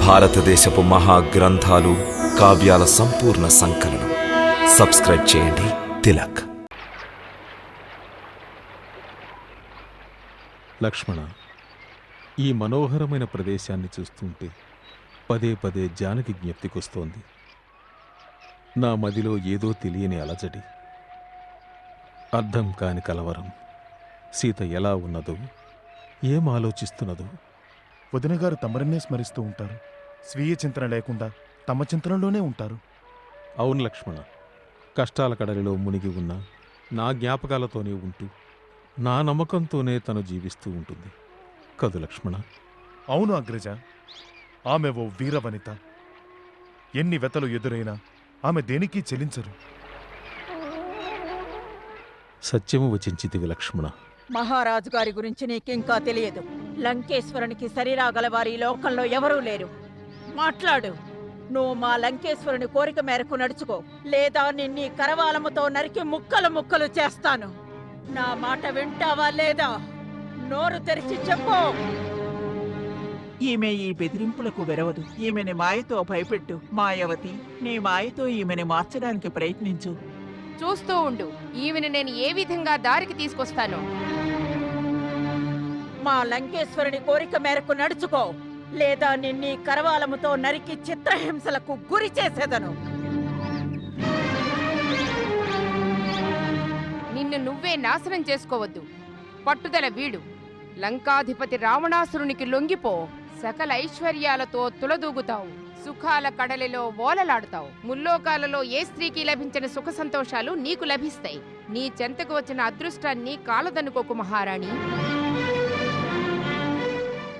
భారతదేశపు మహా గ్రంథాలు కావ్యాల సంపూర్ణ సంకలనం. సబ్స్క్రైబ్ చేయండి. తిలక్. లక్ష్మణ ఈ మనోహరమైన ప్రదేశాన్ని చూస్తుంటే పదే పదే జానకి జ్ఞప్తికొస్తోంది. నా మదిలో ఏదో తెలియని అలజడి. అర్థం కాని కలవరం. సీత ఎలా ఉన్నదో ఏం ఆలోచిస్తున్నదో వదిన గారు తమరినే స్మరిస్తూ ఉంటారు. స్వీయ చింతన లేకుండా తమ చింతనలోనే ఉంటారు. అవును లక్ష్మణ కష్టాల కడలిలో మునిగి ఉన్న నా జ్ఞాపకాలతోనే ఉంటూ నా నమ్మకంతోనే తను జీవిస్తూ ఉంటుంది. కదు లక్ష్మణ. అవును అగ్రజ ఆమె ఓ వీరవనిత. ఎన్ని వెతలు ఎదురైనా ఆమె దేనికి చెలించరు. సత్యము వచించితివి లక్ష్మణ. మహారాజు గారి గురించి నీకింకా తెలియదు. లంకేశ్వరునికి శరీరాగల వారి ఈ లోకంలో ఎవరూ లేరు. మాట్లాడు. నువ్వు మా లంకేశ్వరుని కోరిక మేరకు నడుచుకో. లేదా నిన్నీ కరవాలముతో నరికి ముక్కలు ముక్కలు చేస్తాను. నా మాట వింటావా లేదా? నోరు తెరిచి చెప్పు. ఈమె ఈ బెదిరింపులకు వెరవదు. ఈమెని మాయతో భయపెట్టు. మాయావతి నీ మాయతో ఈమెని మార్చడానికి ప్రయత్నించు. చూస్తూ ఉండు. ఈమెను నేను ఏ విధంగా దారికి తీసుకొస్తానో. మా లంకేశ్వరుని కోరిక మేరకు నడుచుకో లేదా నిన్ని కరవాలముతో నరికి చిత్రహింసలకు గురి చేసేదను. నిన్ను నువ్వే నాశనం చేసుకోవద్దు. పట్టుదల వీడు. లంకాధిపతి రావణాసురునికి లొంగిపో సకల ఐశ్వర్యాలతో తులదూగుతావు. సుఖాల కడలిలో ఓలలాడుతావు. ముల్లోకాలలో ఏ స్త్రీకి లభించిన సుఖ సంతోషాలు నీకు లభిస్తాయి. నీ చెంతకు వచ్చిన అదృష్టాన్ని కాలదనుకోకు మహారాణి.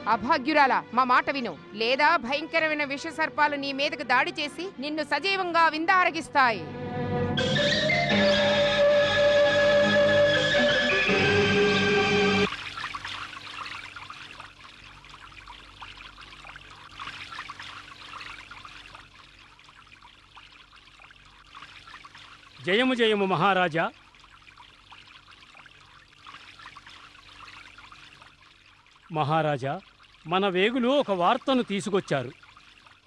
అభాగ్యురాల మా మాట విను. లేదా భయంకరమైన విష సర్పాలు నీ మీదకు దాడి చేసి నిన్ను సజీవంగా విందారగిస్తాయి. జయము జయము మహారాజా. మహారాజా మన వేగులు ఒక వార్తను తీసుకొచ్చారు.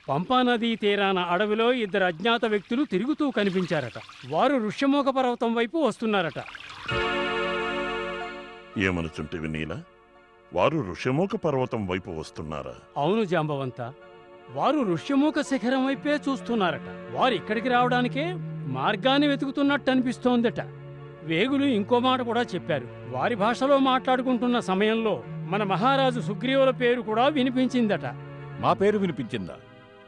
పంపానదీ తీరాన అడవిలో ఇద్దరు అజ్ఞాత వ్యక్తులు తిరుగుతూ కనిపించారట. వారు ఋష్యమోక పర్వతం వైపు వస్తున్నారట. ఏమనుచుంటివి నీల? వారు ఋషిముఖ పర్వతం వైపు వస్తున్నారా? అవును జాంబవంత. వారు ఋష్యమూక శిఖరం వైపే చూస్తున్నారట. వారు ఇక్కడికి రావడానికే మార్గాన్ని వెతుకుతున్నట్టు అనిపిస్తోందట. వేగులు ఇంకో మాట కూడా చెప్పారు. వారి భాషలో మాట్లాడుకుంటున్న సమయంలో మన మహారాజు సుగ్రీవుల పేరు కూడా వినిపించిందట. మా పేరు వినిపించిందా?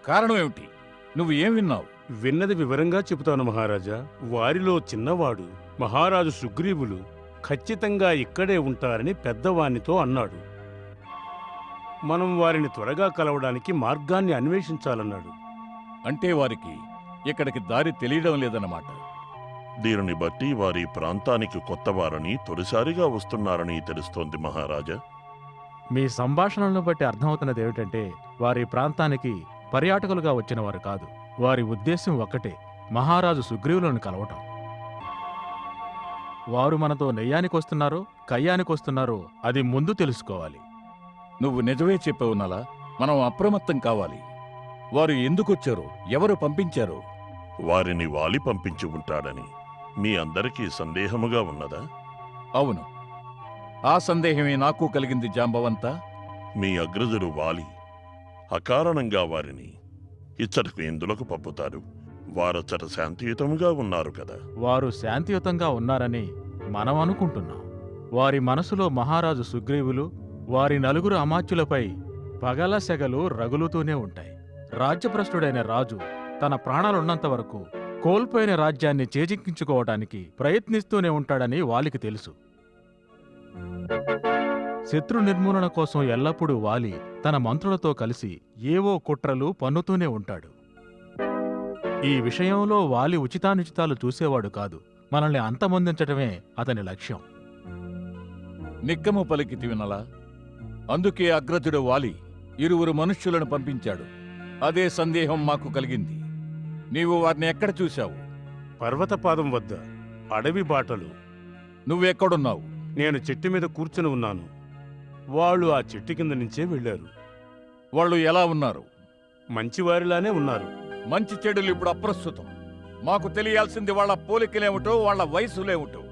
కారణం ఏమిటి? నువ్వు ఏం విన్నావు? విన్నది వివరంగా చెబుతాను మహారాజా. వారిలో చిన్నవాడు మహారాజు సుగ్రీవులు ఖచ్చితంగా ఇక్కడే ఉంటారని పెద్దవానితో అన్నాడు. మనం వారిని త్వరగా కలవడానికి మార్గాన్ని అన్వేషించాలన్నాడు. అంటే వారికి ఇక్కడికి దారి తెలియడం లేదన్నమాట. దీనిని బట్టి వారి ప్రాంతానికి కొత్తవారని తొలిసారిగా వస్తున్నారని తెలుస్తోంది మహారాజా. మీ సంభాషణలను బట్టి అర్థమవుతున్నది ఏమిటంటే వారి ప్రాంతానికి పర్యాటకులుగా వచ్చిన వారు కాదు. వారి ఉద్దేశం ఒక్కటే మహారాజు సుగ్రీవులను కలవటం. వారు మనతో నెయ్యానికి వస్తున్నారో కయ్యానికి వస్తున్నారో అది ముందు తెలుసుకోవాలి. నువ్వు నిజమే చెప్పావు నలా మనం అప్రమత్తం కావాలి. వారు ఎందుకొచ్చారో ఎవరు పంపించారో? వారిని వాలి పంపించి ఉంటాడని మీ అందరికీ సందేహముగా ఉన్నదా? అవును. ఆ సందేహమే నాకు కలిగింది జాంబవంతా. మీ అగ్రజుడు వాలి అకారణంగా వారిని ఇచ్చటకు ఎందులకు పంపుతారు? వారచ్చట శాంతియుతముగా ఉన్నారు కదా. వారు శాంతియుతంగా ఉన్నారని మనం అనుకుంటున్నాం. వారి మనసులో మహారాజు సుగ్రీవులు వారి నలుగురు అమాత్యులపై పగల సెగలు రగులుతూనే ఉంటాయి. రాజ్యభ్రష్టుడైన రాజు తన ప్రాణాలున్నంత వరకు కోల్పోయిన రాజ్యాన్ని చేజిక్కించుకోవటానికి ప్రయత్నిస్తూనే ఉంటాడని వాలికి తెలుసు. శత్రు నిర్మూలన కోసం ఎల్లప్పుడూ వాలి తన మంత్రులతో కలిసి ఏవో కుట్రలు పన్నుతూనే ఉంటాడు. ఈ విషయంలో వాలి ఉచితానుచితాలు చూసేవాడు కాదు. మనల్ని అంతమొందించటమే అతని లక్ష్యం. నిక్కము పలికితివి నలా అందుకే అగ్రజుడు వాలి ఇరువురు మనుష్యులను పంపించాడు. అదే సందేహం మాకు కలిగింది. నీవు వారిని ఎక్కడ చూశావు? పర్వతపాదం వద్ద అడవి బాటలు. నువ్వెక్కడున్నావు? నేను చెట్టు మీద కూర్చుని ఉన్నాను. వాళ్ళు ఆ చెట్టు కింద నుంచే వెళ్ళారు. వాళ్ళు ఎలా ఉన్నారు? మంచివారిలానే ఉన్నారు. మంచి చెడులు ఇప్పుడు అప్రస్తుతం. మాకు తెలియాల్సింది వాళ్ళ పోలికలేమిటో వాళ్ళ వయసులేమిటో.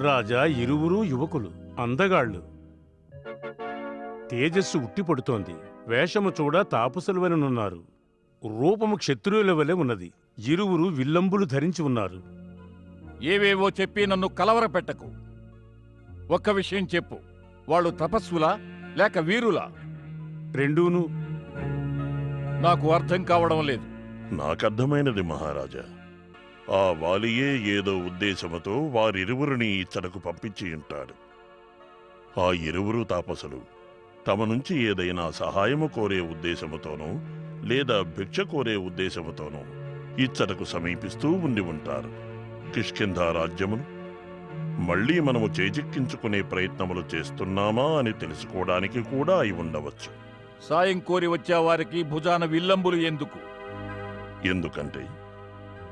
రాజా ఇరువురు యువకులు అందగాళ్ళు. తేజస్సు ఉట్టిపడుతోంది వేషము చూడ తాపసుల వలెనున్నారు రూపము క్షత్రియుల వలె ఉన్నది. ఇరువురు విల్లంబులు ధరించి ఉన్నారు. ఏవేవో చెప్పి నన్ను కలవరపెట్టకు. ఒక్క విషయం చెప్పు. వాళ్ళు తపస్సులా లేక వీరులా? రెండూను. నాకు అర్థం కావడం లేదు. నాకర్థమైనది మహారాజా. ఆ వాలియే ఏదో ఉద్దేశముతో వారిరువురిని ఇచ్చటకు పంపించి ఉంటాడు. ఆ ఇరువురు తాపసులు తమ నుంచి ఏదైనా సహాయము కోరే ఉద్దేశముతోనో లేదా భిక్ష కోరే ఉద్దేశముతోనో ఇచ్చటకు సమీపిస్తూ ఉండి ఉంటారు. కిష్కింధ రాజ్యమును మళ్ళీ మనము చేజిక్కించుకునే ప్రయత్నములు చేస్తున్నామా అని తెలుసుకోవడానికి కూడా అయి ఉండవచ్చు. సాయం కోరి వచ్చే వారికి భుజాన విల్లంబులు ఎందుకు? ఎందుకంటే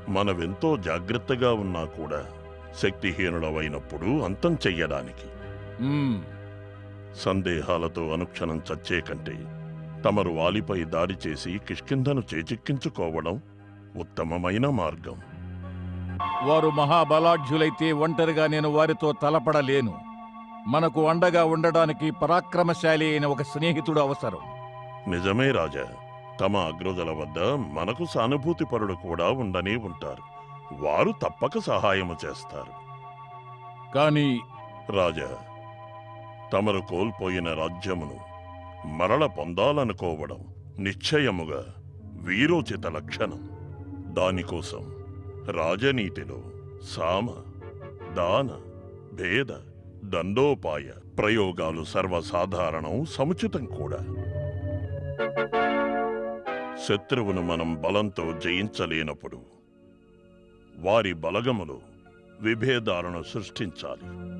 మనవెంతో జాగ్రత్తగా ఉన్నా కూడా శక్తిహీనులవైనప్పుడు అంతం చెయ్యడానికి. సందేహాలతో అనుక్షణం చచ్చే కంటే తమరు వాలిపై దాడి చేసి కిష్కింధను చేజిక్కించుకోవడం ఉత్తమమైన మార్గం. వారు మహాబలాఢ్యులైతే ఒంటరిగా నేను వారితో తలపడలేను. మనకు అండగా ఉండడానికి పరాక్రమశాలి అయిన ఒక స్నేహితుడు అవసరం. నిజమే రాజా. తమ అగ్రజల వద్ద మనకు సానుభూతి పరుడు కూడా ఉండనే ఉంటారు. వారు తప్పక సహాయము చేస్తారు. కానీ రాజా తమరు కోల్పోయిన రాజ్యమును మరల పొందాలనుకోవడం నిశ్చయముగా వీరోచిత లక్షణం. దానికోసం రాజనీతిలో సామ దాన భేద దండోపాయ ప్రయోగాలు సర్వసాధారణం సముచితం కూడా. శత్రువును మనం బలంతో జయించలేనప్పుడు వారి బలగములో విభేదాలను సృష్టించాలి.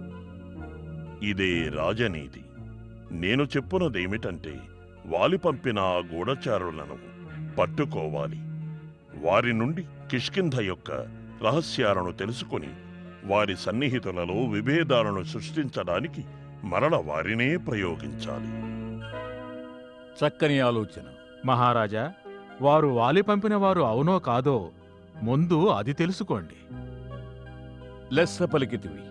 ఇదే రాజనీతి. నేను చెప్పున్నదేమిటంటే వాలి పంపిన ఆ గూఢచారులను పట్టుకోవాలి. వారి నుండి కిష్కింధ యొక్క రహస్యాలను తెలుసుకొని వారి సన్నిహితులలో విభేదాలను సృష్టించడానికి మరల వారినే ప్రయోగించాలి. చక్కని ఆలోచన. మహారాజా వారు వాలి పంపిన వారు అవునో కాదో ముందు అది తెలుసుకోండి. లెస్స పలికితివి.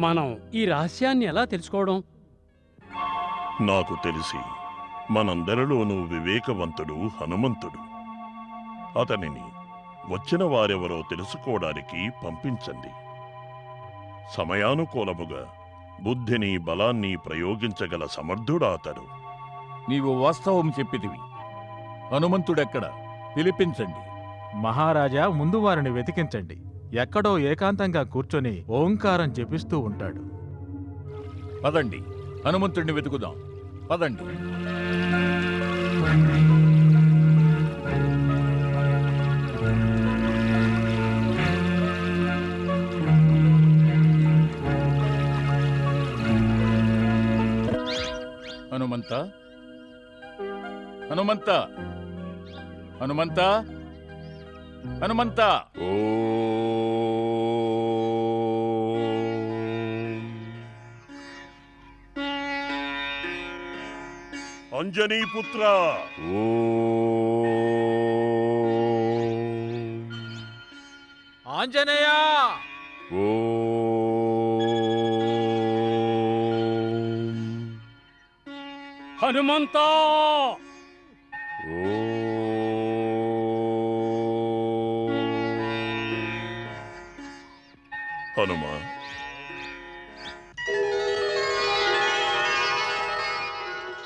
మనం ఈ రహస్యాన్ని ఎలా తెలుసుకోవడం? నాకు తెలిసి మనందరిలోనూ వివేకవంతుడు హనుమంతుడు. అతనిని వచ్చిన వారెవరో తెలుసుకోవడానికి పంపించండి. సమయానుకూలముగా బుద్ధిని బలాన్ని ప్రయోగించగల సమర్థుడా అతడు. నీవు వాస్తవం చెప్పితివి. హనుమంతుడెక్కడ? పిలిపించండి. మహారాజా ముందు వారిని వెతికించండి. ఎక్కడో ఏకాంతంగా కూర్చొని ఓంకారం జపిస్తూ ఉంటాడు. పదండి. హనుమంతుడిని వెతుకుదాం. పదండి. హనుమంత. హనుమంత? హనుమంత! ఓ అంజనీపుత్ర ఓ ఆంజనేయా! ఓ! హనుమంతా!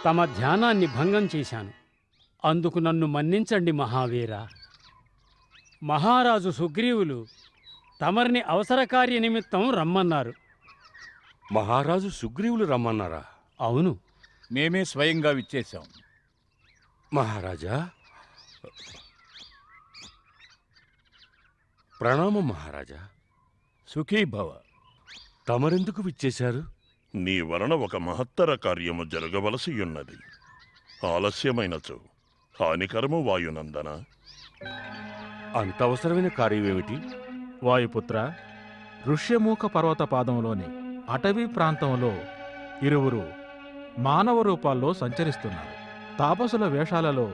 తమ ధ్యానాన్ని భంగం చేశాను. అందుకు నన్ను మన్నించండి మహావీర. మహారాజు సుగ్రీవులు తమరిని అవసర కార్య నిమిత్తం రమ్మన్నారు. మహారాజు సుగ్రీవులు రమ్మన్నారా? అవును. మేమే స్వయంగా విచ్చేశాం. మహారాజా ప్రణామం మహారాజా. సుఖీ భవ తమరెందుకు విచ్చేశారు? నీ వలన ఒక మహత్తర కార్యము జరగవలసియున్నది. ఆలస్యమైనచు హానికరము వాయునందన? అంత అవసరమైన కార్యమేమిటి? వాయుపుత్ర ఋష్యమూక పర్వత పాదంలోని అటవీ ప్రాంతంలో ఇరువురు మానవ రూపాల్లో సంచరిస్తున్నారు. తాపసుల వేషాలలో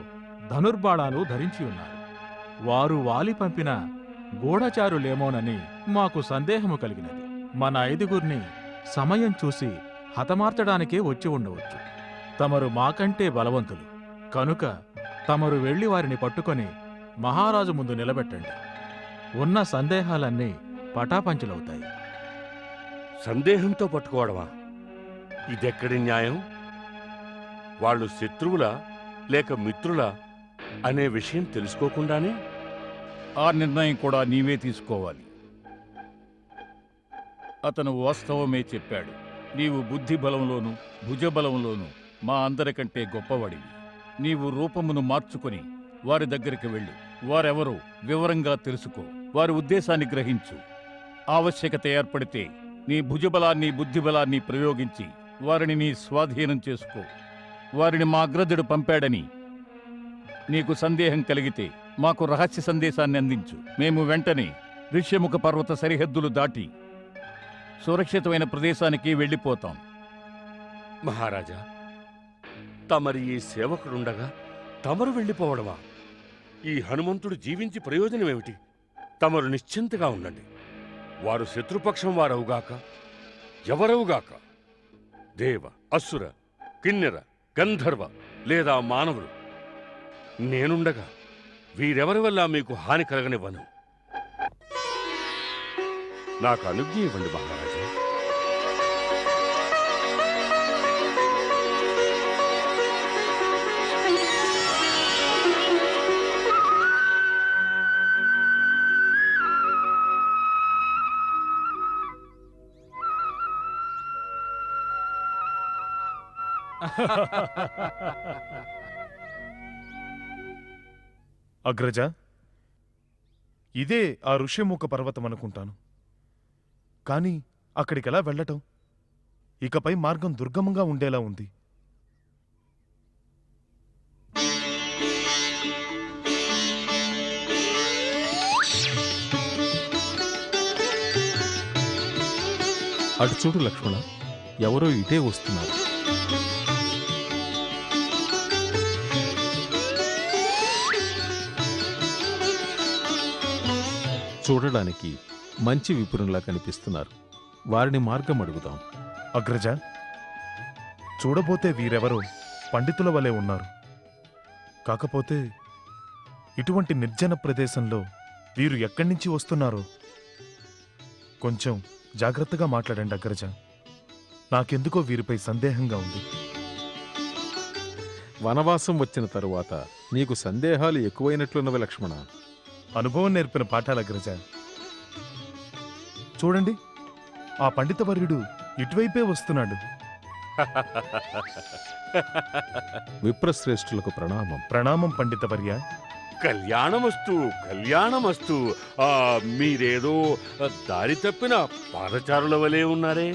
ధనుర్బాణాలు ధరించి ఉన్నారు. వారు వాలి పంపిన గూఢచారులేమోనని మాకు సందేహము కలిగినది. మన ఐదుగురిని సమయం చూసి హతమార్చడానికే వచ్చి ఉండవచ్చు. తమరు మాకంటే బలవంతులు. కనుక తమరు వెళ్ళి వారిని పట్టుకొని మహారాజు ముందు నిలబెట్టండి. ఉన్న సందేహాలన్నీ పటాపంచలవుతాయి. సందేహంతో పట్టుకోవడమా? ఇదెక్కడి న్యాయం? వాళ్ళు శత్రువులా లేక మిత్రులా అనే విషయం తెలుసుకోకుండానే? ఆ నిర్ణయం కూడా నీవే తీసుకోవాలి. అతను వాస్తవమే చెప్పాడు. నీవు బుద్ధి బలంలోను భుజబలంలోను మా అందరికంటే గొప్పవాడివి. నీవు రూపమును మార్చుకొని వారి దగ్గరికి వెళ్ళు. వారెవరో వివరంగా తెలుసుకో. వారి ఉద్దేశాన్ని గ్రహించు. ఆవశ్యకత ఏర్పడితే నీ భుజబలాన్ని బుద్ధిబలాన్ని ప్రయోగించి వారిని నీ స్వాధీనం చేసుకో. వారిని మా అగ్రజుడు పంపాడని నీకు సందేహం కలిగితే మాకు రహస్య సందేశాన్ని అందించు. మేము వెంటనే ఋష్యముఖ పర్వత సరిహద్దులు దాటి సురక్షితమైన ప్రదేశానికి వెళ్ళిపోతాం. మహారాజా తమరి ఈ సేవకుడుండగా తమరు వెళ్ళిపోవడమా? ఈ హనుమంతుడు జీవించి ప్రయోజనమేమిటి? తమరు నిశ్చింతగా ఉండండి. వారు శత్రుపక్షం వారవుగాక ఎవరవుగాక? దేవ అసుర కిన్నెర గంధర్వ లేదా మానవులు? నేనుండగా వీరెవరి వల్ల మీకు హాని కలగనివ్వను? నాకు అనుజ్ఞ ఇవ్వండి మహారాజా. అగ్రజ ఇదే ఆ ఋష్యముఖ పర్వతం అనుకుంటాను. కానీ అక్కడికెలా వెళ్ళటం? ఇకపై మార్గం దుర్గమంగా ఉండేలా ఉంది. అటు చూడు లక్ష్మణ ఎవరో ఇటే వస్తున్నారు. చూడడానికి మంచి విపురంలా కనిపిస్తున్నారు. వారిని మార్గం అడుగుదాం. అగ్రజ చూడబోతే వీరెవరో పండితుల వలె ఉన్నారు. కాకపోతే ఇటువంటి నిర్జన ప్రదేశంలో వీరు ఎక్కడి నుంచి వస్తున్నారో కొంచెం జాగ్రత్తగా మాట్లాడండి అగ్రజ. నాకెందుకో వీరిపై సందేహంగా ఉంది. వనవాసం వచ్చిన తరువాత నీకు సందేహాలు ఎక్కువైనట్లున్నవి లక్ష్మణ. అనుభవం నేర్పిన పాఠాల అగ్రజ. చూడండి ఆ పండితవర్యుడు ఇటువైపే వస్తున్నాడు. విప్రశ్రేష్ఠులకు ప్రణామం. ప్రణామం పండితవర్య కళ్యాణమస్తు కళ్యాణమస్తు. ఆ మీరేదో దారి తప్పిన పాదచారుల వలె ఉన్నారే?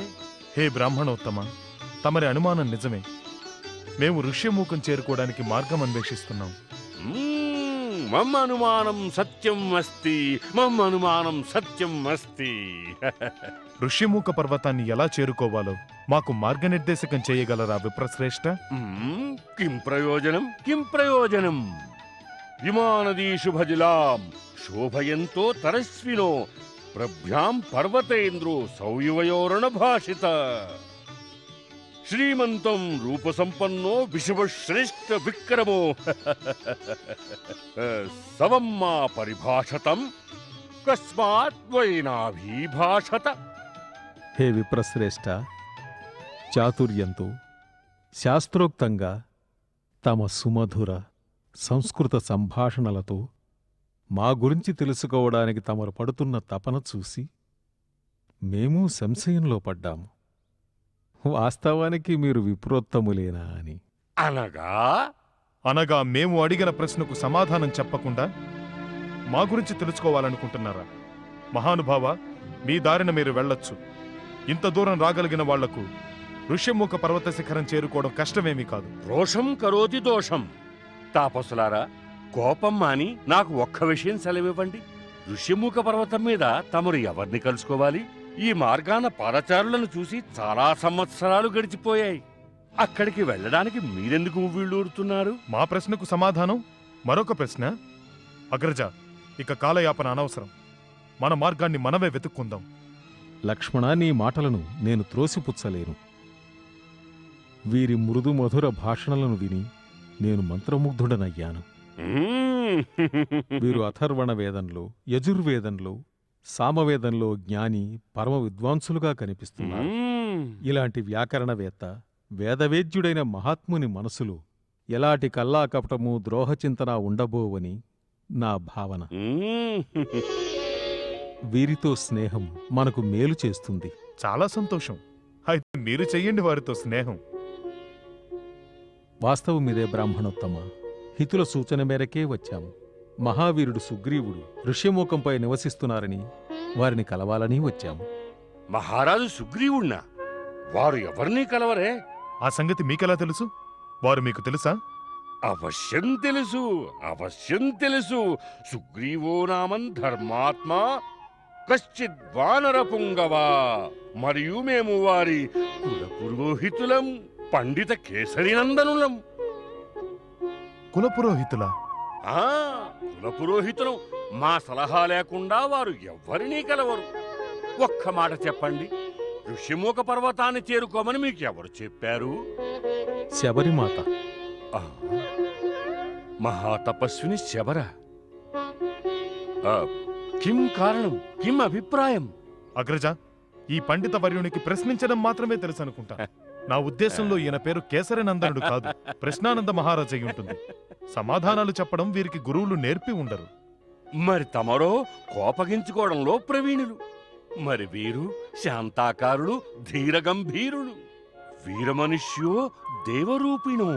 హే బ్రాహ్మణోత్తమ తమరి అనుమానం నిజమే. మేము ఋష్యమూకం చేరుకోవడానికి మార్గం అన్వేషిస్తున్నాం. మ్మ్, అనుమానం సత్యం అస్తి మమ్ అనుమానం సత్యం అస్తి. ఋష్యమూక పర్వతాన్ని ఎలా చేరుకోవాలో మాకు మార్గనిర్దేశకం చేయగలరా విప్రశ్రేష్ఠ మ్మ్, కిం ప్రయోజనం కిం ప్రయోజనం? విమానదీషు భజిలాం శోభయంతో తరస్వినో ప్రభ్యాం పర్వతేంద్రో సౌయువయోరణ భాషిత శ్రీమంతం రూపసంపన్నో విషవశ్రేష్ఠ విక్రమో. సవమ్మా పరిభాషతం కస్మాత్వైనాభీభాషత హే విప్రశ్రేష్ఠ చాతుర్యంతో శాస్త్రోక్తంగా తమ సుమధుర సంస్కృత సంభాషణలతో మా గురించి తెలుసుకోవడానికి తమరు పడుతున్న తపన చూసి మేము సంశయంలో పడ్డాము. వాస్తవానికి మీరు విప్రోత్తములేనా అని. అనగా? అనగా మేము అడిగిన ప్రశ్నకు సమాధానం చెప్పకుండా మా గురించి తెలుసుకోవాలనుకుంటున్నారా? మహానుభావ మీ దారిన మీరు వెళ్ళొచ్చు. ఇంత దూరం రాగలిగిన వాళ్ళకు ఋష్యముఖ పర్వత శిఖరం చేరుకోవడం కష్టమేమీ కాదు. రోషం కరోతి దోషం. తాపసులారా కోపం మాని నాకు ఒక్క విషయం సెలవివ్వండి. ఋష్యముఖ పర్వతం మీద తమరు ఎవరిని కలుసుకోవాలి? ఈ మార్గాన పాదచారులను చూసి చాలా సంవత్సరాలు గడిచిపోయాయి. అక్కడికి వెళ్ళడానికి మీరెందుకు వీళ్ళూరుతున్నారు మా ప్రశ్నకు సమాధానం మరొక ప్రశ్న. అగ్రజ ఇక కాలయాపన అనవసరం. మన మార్గాన్ని మనమే వెతుక్కుందాం. లక్ష్మణ నీ మాటలను నేను త్రోసిపుచ్చలేను. వీరి మృదు మధుర భాషణలను విని నేను మంత్రముగ్ధుడనయ్యాను. మ్మ్. వీరు అథర్వణ వేదంలో యజుర్వేదంలో సామవేదంలో జ్ఞాని పరమ విద్వాంసులుగా కనిపిస్తున్నారు. ఇలాంటి వ్యాకరణవేత్త వేదవేద్యుడైన మహాత్ముని మనసులో ఎలాంటి కల్లా కపటము ద్రోహచింతన ఉండబోవని నా భావన. వీరితో స్నేహం మనకు మేలు చేస్తుంది. చాలా సంతోషం. అయితే మీరు చెయ్యండి వారితో స్నేహం. వాస్తవమిదే బ్రాహ్మణోత్తమ. హితుల సూచన మేరకే వచ్చాము. మహావీరుడు సుగ్రీవుడు ఋష్యమూకంపై నివసిస్తున్నారని వారిని కలవాలని వచ్చాము. మహారాజు సుగ్రీవుణ్ణా? వారు ఎవరినీ కలవరే? ఆ సంగతి మీకెలా తెలుసు? వారు మీకు తెలుసా? అవశ్యం తెలుసు అవశ్యం తెలుసు. సుగ్రీవో నామం ధర్మాత్మ కశ్చిత్ వానర పుంగవా. మరియు మేము వారి కుల పురోహితులం పండిత కేసరినందనులం కులపురోహితులా? ఆ కుల పురోహితులం మా సలహా లేకుండా వారు ఎవ్వరినీ కలవరు. ఒక్క మాట చెప్పండి. ఋషిముఖ పర్వతాన్ని చేరుకోమని మీకు ఎవరు చెప్పారు? శబరిమాత. ఆ, మహాతపస్విని శబర. ఆ, కిం కారణం? కిం అభిప్రాయం? అగ్రజ ఈ పండిత వర్యునికి ప్రశ్నించడం మాత్రమే తెలుసు అనుకుంటా నా ఉద్దేశంలో ఈయన పేరు కేసరనందనుడు కాదు. ప్రశ్నానంద మహారాజ్ అయి ఉంటుంది సమాధానాలు చెప్పడం వీరికి గురువులు నేర్పి ఉండరు. మరి తమరో కోపగించుకోవడంలో ప్రవీణులు. మరి వీరు శాంతాకారులు ధీరగంభీరులు. వీరమనుష్యో దేవరూపిణో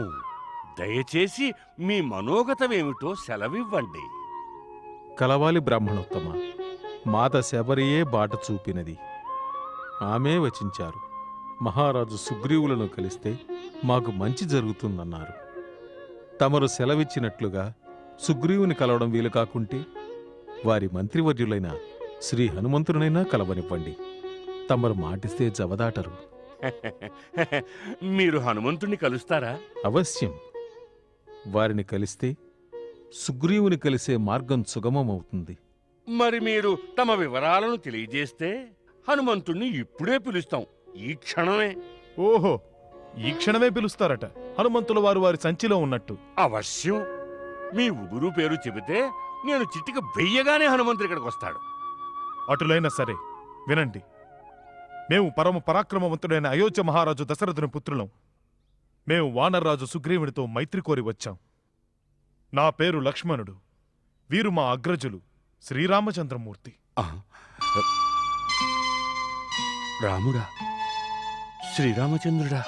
దయచేసి మీ మనోగతమేమిటో సెలవివ్వండి. కలవాలి బ్రాహ్మణోత్తమ. మాత శబరియే బాట చూపినది. ఆమె వచించారు. మహారాజు సుగ్రీవులను కలిస్తే మాకు మంచి జరుగుతుందన్నారు. తమరు సెలవిచ్చినట్లుగా సుగ్రీవుని కలవడం వీలు కాకుంటే వారి మంత్రివర్యులైన శ్రీ హనుమంతునైనా కలవనివ్వండి. తమరు మాటిస్తే జవదాటరు. మీరు హనుమంతుణ్ణి కలుస్తారా? అవశ్యం. వారిని కలిస్తే సుగ్రీవుని కలిసే మార్గం సుగమమవుతుంది. మరి మీరు తమ వివరాలను తెలియజేస్తే హనుమంతుణ్ణి ఇప్పుడే పిలుస్తాం. ఈ క్షణమే. ఓహో ఈ క్షణమే పిలుస్తారట. హనుమంతుల వారు వారి సంచిలో ఉన్నట్టు. అవశ్యం. మీ ఊరు పేరు చెబితే నేను చిటిక వెయ్యగానే హనుమంతుడు ఇక్కడికి వస్తాడు. అటులైనా సరే వినండి. మేము పరమ పరాక్రమవంతుడైన అయోధ్య మహారాజు దశరథుని పుత్రులం. మేము వానర్రాజు సుగ్రీవునితో మైత్రి కోరి వచ్చాం. నా పేరు లక్ష్మణుడు. వీరు మా అగ్రజులు శ్రీరామచంద్రమూర్తి. రాముడా శ్రీరామచంద్రుడా.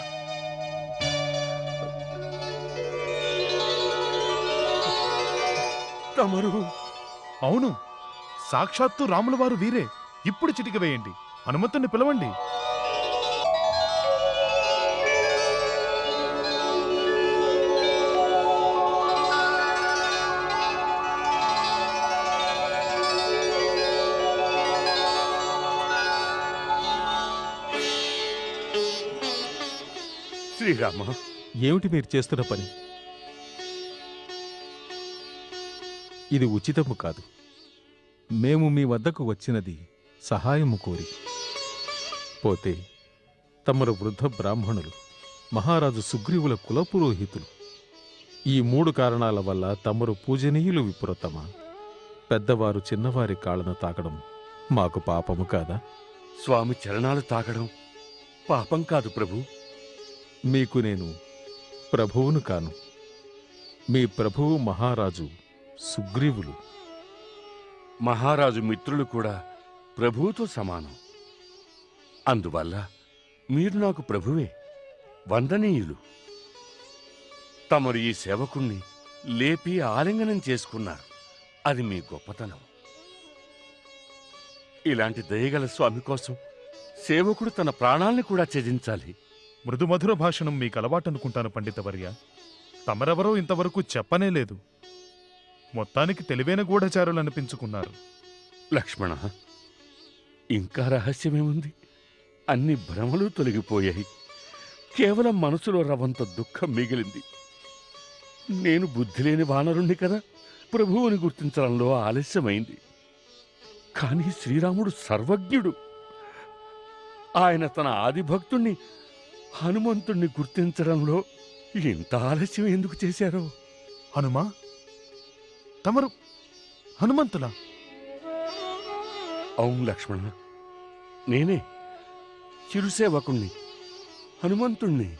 తమరు అవును. సాక్షాత్తు రాముల వారు వీరే. ఇప్పుడు చిటిక వేయండి. హనుమంతుని పిలవండి. శ్రీరామ. ఏమిటి మీరు చేస్తున్న పని? ఇది ఉచితము కాదు. మేము మీ వద్దకు వచ్చినది సహాయము కోరి. పోతే తమరు వృద్ధ బ్రాహ్మణులు మహారాజు సుగ్రీవుల కులపురోహితులు ఈ మూడు కారణాల వల్ల తమరు పూజనీయులు విపురతమా? పెద్దవారు చిన్నవారి కాళ్ళను తాకడం మాకు పాపము కాదా? స్వామి చరణాలు తాకడం పాపం కాదు ప్రభు. మీకు నేను ప్రభువును కాను. మీ ప్రభువు మహారాజు సుగ్రీవులు. మహారాజు మిత్రులు కూడా ప్రభువుతో సమానం. అందువల్ల మీరు నాకు ప్రభువే వందనీయులు. తమరు ఈ సేవకుణ్ణి లేపి ఆలింగనం చేసుకున్నారు. అది మీ గొప్పతనం. ఇలాంటి దయగల స్వామి కోసం సేవకుడు తన ప్రాణాల్ని కూడా త్యజించాలి. మృదుమధుర భాషణం మీకు అలవాటనుకుంటాను పండితవర్య. తమరెవరో ఇంతవరకు చెప్పనే లేదు. మొత్తానికి తెలివైన గూఢచారులు అనిపించుకున్నారు. లక్ష్మణ ఇంకా రహస్యమేముంది? అన్ని భ్రమలు తొలగిపోయాయి. కేవలం మనసులో రవంత దుఃఖం మిగిలింది. నేను బుద్ధి లేని వానరుణ్ణి కదా? ప్రభువుని గుర్తించడంలో ఆలస్యమైంది. కానీ శ్రీరాముడు సర్వజ్ఞుడు. ఆయన తన ఆదిభక్తుణ్ణి హనుమంతుణ్ణి గుర్తించడంలో ఇంత ఆలస్యం ఎందుకు చేశారో? హనుమా తమరు హనుమంతులా? అవును లక్ష్మణ. నేనే. చిరుసేవకుణ్ణి. హనుమంతుణ్ణి.